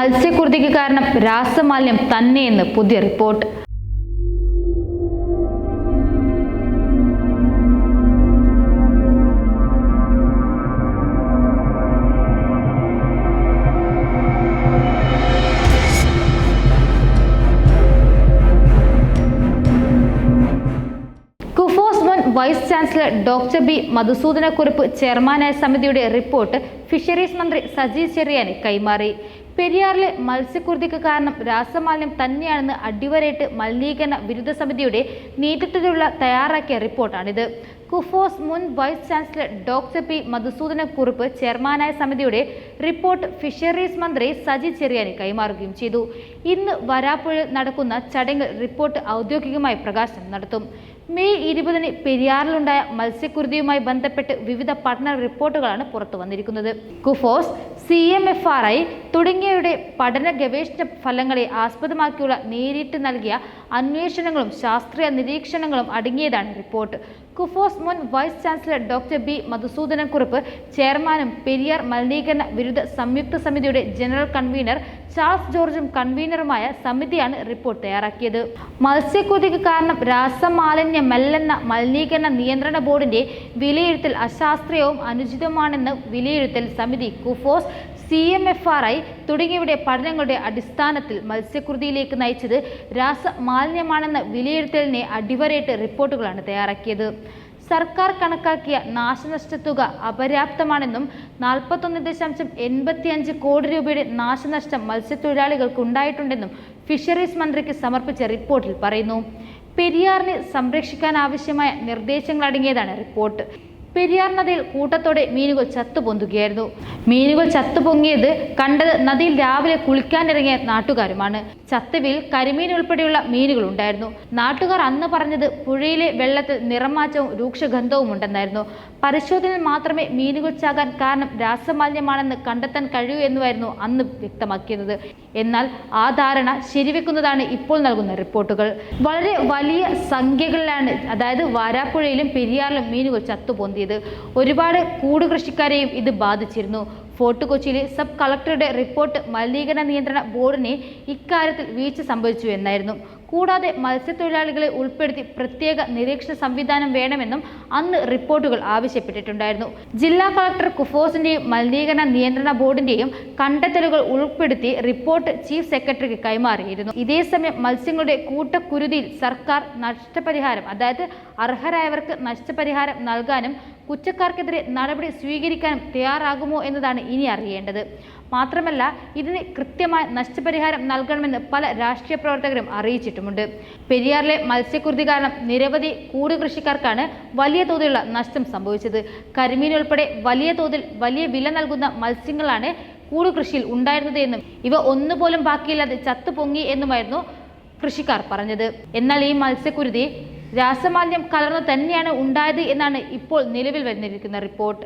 മത്സ്യക്കുരുതിക്ക് കാരണം രാസമാലിന്യം തന്നെയെന്ന് പുതിയ report. Vice chancellor doctor B Madhusoodana Kurup ചെയർമാനായ സമിതിയുടെ റിപ്പോർട്ട് ഫിഷറീസ് മന്ത്രി സജി ചെറിയാൻ കൈമാറി. പെരിയാറിലെ മത്സ്യക്കുരുതിക്ക് കാരണം രാസമാലിന്യം തന്നെയാണെന്ന് അടിവരയിട്ട് മലിനീകരണ വിരുദ്ധ സമിതിയുടെ നേതൃത്വത്തിലുള്ള തയ്യാറാക്കിയ റിപ്പോർട്ടാണിത്. കുഫോസ് മുൻ vice chancellor doctor P Madhusoodana Kurup ചെയർമാനായ സമിതിയുടെ റിപ്പോർട്ട് ഫിഷറീസ് മന്ത്രി സജി ചെറിയാന് കൈമാറുകയും ചെയ്തു. ഇന്ന് വരാപ്പുഴയിൽ നടക്കുന്ന ചടങ്ങിൽ റിപ്പോർട്ട് ഔദ്യോഗികമായി പ്രകാശനം നടത്തും. മെയ് ഇരുപതിന് പെരിയാറിലുണ്ടായ മത്സ്യക്കുരുതിയുമായി ബന്ധപ്പെട്ട് വിവിധ പഠന റിപ്പോർട്ടുകളാണ് പുറത്തു വന്നിരിക്കുന്നത്. KUFOS C M F R I തുടങ്ങിയവയുടെ പഠന ഗവേഷണ ഫലങ്ങളെ ആസ്പദമാക്കിയുള്ള നേരിട്ട് നൽകിയ അന്വേഷണങ്ങളും ശാസ്ത്രീയ നിരീക്ഷണങ്ങളും അടങ്ങിയതാണ് റിപ്പോർട്ട്. കുഫോസ് മുൻ vice chancellor doctor B Madhusoodana Kurup ചെയർമാനും പെരിയാർ മലിനീകരണ വിരുദ്ധ സംയുക്ത സമിതിയുടെ ജനറൽ കൺവീനർ ചാൾസ് ജോർജും കൺവീനറുമായ സമിതിയാണ് റിപ്പോർട്ട് തയ്യാറാക്കിയത്. മത്സ്യക്കുതിക്ക് കാരണം രാസമാലിന്യമല്ലെന്ന മലിനീകരണ നിയന്ത്രണ ബോർഡിന്റെ വിലയിരുത്തൽ അശാസ്ത്രീയവും അനുചിതമാണെന്ന് വിലയിരുത്തൽ സമിതി KUFOS C M F R I തുടങ്ങിയവയുടെ പഠനങ്ങളുടെ അടിസ്ഥാനത്തിൽ മത്സ്യക്കുരുതിയിലേക്ക് നയിച്ചത് രാസമാലിന്യമാണെന്ന വിലയിരുത്തലിനെ അടിവരയിട്ട് റിപ്പോർട്ടുകളാണ് തയ്യാറാക്കിയത്. സർക്കാർ കണക്കാക്കിയ നാശനഷ്ടത്തുക അപര്യാപ്തമാണെന്നും നാൽപ്പത്തൊന്ന് ദശാംശം എൺപത്തിയഞ്ച് കോടി രൂപയുടെ നാശനഷ്ടം മത്സ്യത്തൊഴിലാളികൾക്ക് ഉണ്ടായിട്ടുണ്ടെന്നും ഫിഷറീസ് മന്ത്രിക്ക് സമർപ്പിച്ച റിപ്പോർട്ടിൽ പറയുന്നു. പെരിയാറിനെ സംരക്ഷിക്കാൻ ആവശ്യമായ നിർദ്ദേശങ്ങൾ അടങ്ങിയതാണ് റിപ്പോർട്ട്. പെരിയാർ നദിയിൽ കൂട്ടത്തോടെ മീനുകൾ ചത്തുപൊന്തുകയായിരുന്നു. മീനുകൾ ചത്തുപൊങ്ങിയത് കണ്ടത് നദിയിൽ രാവിലെ കുളിക്കാനിറങ്ങിയ നാട്ടുകാരുമാണ്. ചത്തുവിൽ കരിമീൻ ഉൾപ്പെടെയുള്ള മീനുകൾ ഉണ്ടായിരുന്നു. നാട്ടുകാർ അന്ന് പറഞ്ഞത് പുഴയിലെ വെള്ളത്തിൽ നിറമാറ്റവും രൂക്ഷഗന്ധവും ഉണ്ടെന്നായിരുന്നു പരിശോധനയിൽ മാത്രമേ മീനുകൾ ചാകാൻ കാരണം രാസമാലിന്യമാണെന്ന് കണ്ടെത്താൻ കഴിയൂ എന്നുമായിരുന്നു അന്ന് വ്യക്തമാക്കിയത്. എന്നാൽ ആ ധാരണ ശരിവെക്കുന്നതാണ് ഇപ്പോൾ നൽകുന്ന റിപ്പോർട്ടുകൾ. വളരെ വലിയ സംഖ്യകളിലാണ് അതായത് വാരാപ്പുഴയിലും പെരിയാറിലും മീനുകൾ ചത്തുപൊന്തിയത് ഒരുപാട് കൂട് കൃഷിക്കാരെയും ഇത് ബാധിച്ചിരുന്നു. ഫോർട്ട് കൊച്ചിയിലെ സബ് കളക്ടറുടെ റിപ്പോർട്ട് മലിനീകരണ നിയന്ത്രണ ബോർഡിനെ ഇക്കാര്യത്തിൽ വീഴ്ച സംഭവിച്ചു എന്നായിരുന്നു. കൂടാതെ മത്സ്യത്തൊഴിലാളികളെ ഉൾപ്പെടുത്തി പ്രത്യേക നിരീക്ഷണ സംവിധാനം വേണമെന്നും അന്ന് റിപ്പോർട്ടുകൾ ആവശ്യപ്പെട്ടിട്ടുണ്ടായിരുന്നു. ജില്ലാ കളക്ടർ കുഫോസിന്റെയും മലിനീകരണ നിയന്ത്രണ ബോർഡിന്റെയും കണ്ടെത്തലുകൾ ഉൾപ്പെടുത്തി റിപ്പോർട്ട് ചീഫ് സെക്രട്ടറിക്ക് കൈമാറിയിരുന്നു. ഇതേസമയം മത്സ്യങ്ങളുടെ കൂട്ടക്കുരുതിയിൽ സർക്കാർ നഷ്ടപരിഹാരം അതായത് അർഹരായവർക്ക് നഷ്ടപരിഹാരം നൽകാനും കുറ്റക്കാർക്കെതിരെ നടപടി സ്വീകരിക്കാനും തയ്യാറാകുമോ എന്നതാണ് ഇനി അറിയേണ്ടത്. മാത്രമല്ല ഇതിന് കൃത്യമായ നഷ്ടപരിഹാരം നൽകണമെന്ന് പല രാഷ്ട്രീയ പ്രവർത്തകരും അറിയിച്ചിട്ടുമുണ്ട്. പെരിയാറിലെ മത്സ്യക്കുരുതി കാരണം നിരവധി കൂട് കൃഷിക്കാർക്കാണ് വലിയ തോതിലുള്ള നഷ്ടം സംഭവിച്ചത്. കരിമീൻ ഉൾപ്പെടെ വലിയ തോതിൽ വലിയ വില നൽകുന്ന മത്സ്യങ്ങളാണ് കൂട് കൃഷിയിൽ ഉണ്ടായിരുന്നത് എന്നും ഇവ ഒന്നുപോലും ബാക്കിയില്ലാതെ ചത്തുപൊങ്ങി എന്നുമായിരുന്നു കൃഷിക്കാർ പറഞ്ഞത്. എന്നാൽ ഈ മത്സ്യക്കുരുതി രാസമാലിന്യം കലർന്നു തന്നെയാണ് ഉണ്ടായത് എന്നാണ് ഇപ്പോൾ നിലവിൽ വന്നിരിക്കുന്ന റിപ്പോർട്ട്.